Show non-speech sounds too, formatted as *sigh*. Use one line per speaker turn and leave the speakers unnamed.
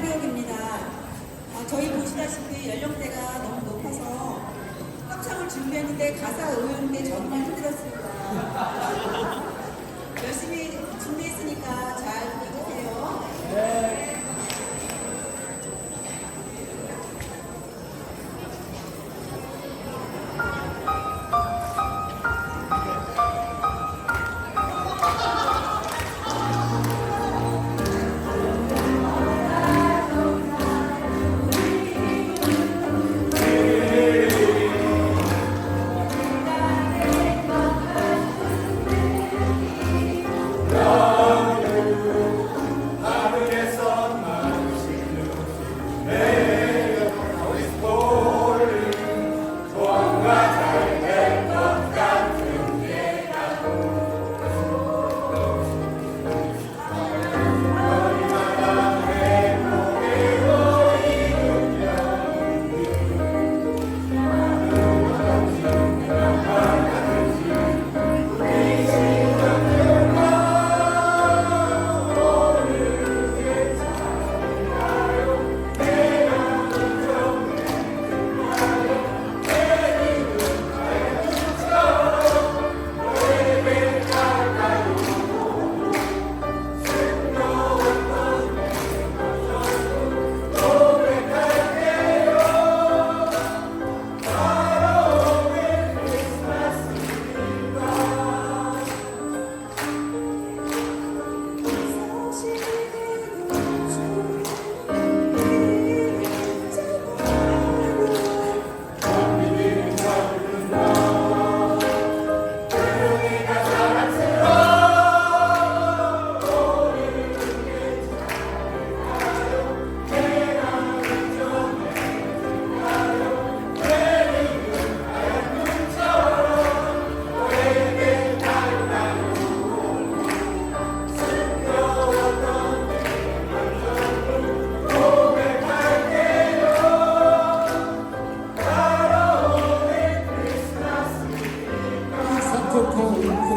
배우입니다. 어, 저희 보시다시피 연령대가 너무 높아서 합창을 준비했는데 가사 외우는데 정말 힘들었습니다. *laughs* 열심히 준비했으니까 잘